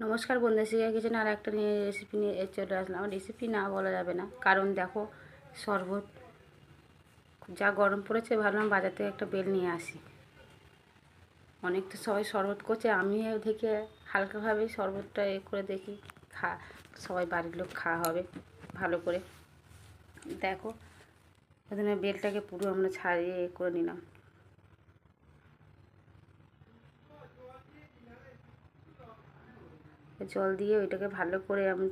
নমস্কার বন্ধু শিখে কিচেন আর একটা নিয়ে রেসিপি নিয়ে চলে আসলাম। রেসিপি না বলা যাবে না। কারণ দেখো, শরবত যা গরম পড়েছে, ভাবলাম বাজার থেকে একটা বেল নিয়ে আসি। অনেক তো সবাই শরবত করছে, আমিও দেখে, হালকাভাবে শরবতটা এ করে দেখি, খা, সবাই বাড়ির লোক খাওয়া হবে, ভালো করে। দেখো, প্রথমে বেলটাকে পুরো আমরা ছাড়িয়ে করে নিলাম। জল দিয়ে ওইটাকে ভালো করে আমি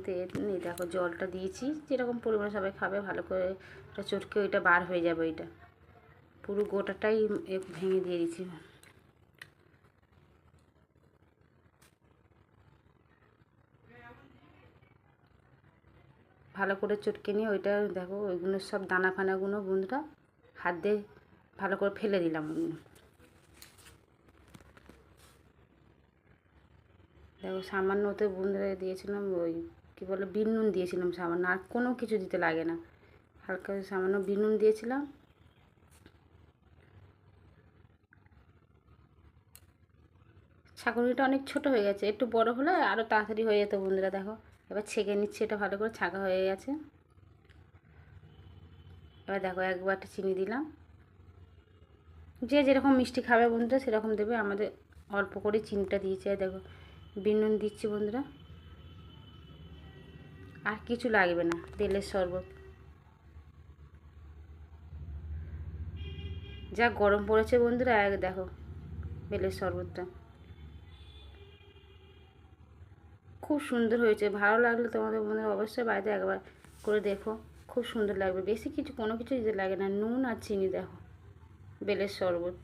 এই দেখো জলটা দিয়েছি। যেরকম পরিমাণে সবাই খাবে, ভালো করে ওটা চটকে ওইটা বার হয়ে যাবে ওইটা। পুরো গোটাটাই ভেঙে দিয়ে দিয়েছি। ভালো করে চটকে নিয়ে ওইটা দেখো, ওইগুলো সব দানা ফানাগুলো বন্ধুরা, হাত দিয়ে ভালো করে ফেলে দিলাম। ওইগুলো দেখো সামান্য ওতে বন্ধুরা দিয়েছিলাম, ওই কী বলে বিনুন দিয়েছিলাম সামান্য, আর কোনো কিছু দিতে লাগে না। হালকা সামান্য বিনুন দিয়েছিলাম। ছাঁকুনিটা অনেক ছোট হয়ে গেছে, একটু বড় হলে আরও তাড়াতাড়ি হয়ে যেত বন্ধুরা দেখো। এবার ছেঁকে নিচ্ছে, এটা ভালো করে ছাঁকা হয়ে গেছে। এবার দেখো একবারটা চিনি দিলাম। যে যেরকম মিষ্টি খাবে বন্ধুরা সেরকম দেবে। আমাদের অল্প করে চিনিটা দিয়েছে, দেখো। বিনুন দিচ্ছি বন্ধুরা। আর কিছু লাগবে না, তেলের শরবত। যা গরম পড়েছে বন্ধুরা, এক দেখো বেলের শরবতটা। খুব সুন্দর হয়েছে, ভালো লাগলে তোমাদের বন্ধুরা অবশ্যই বাড়িতে একবার করে দেখো, খুব সুন্দর লাগবে। বেশি কিছু কোনো কিছু দিতে লাগে না, নুন আর চিনি দেখো, বেলের শরবত।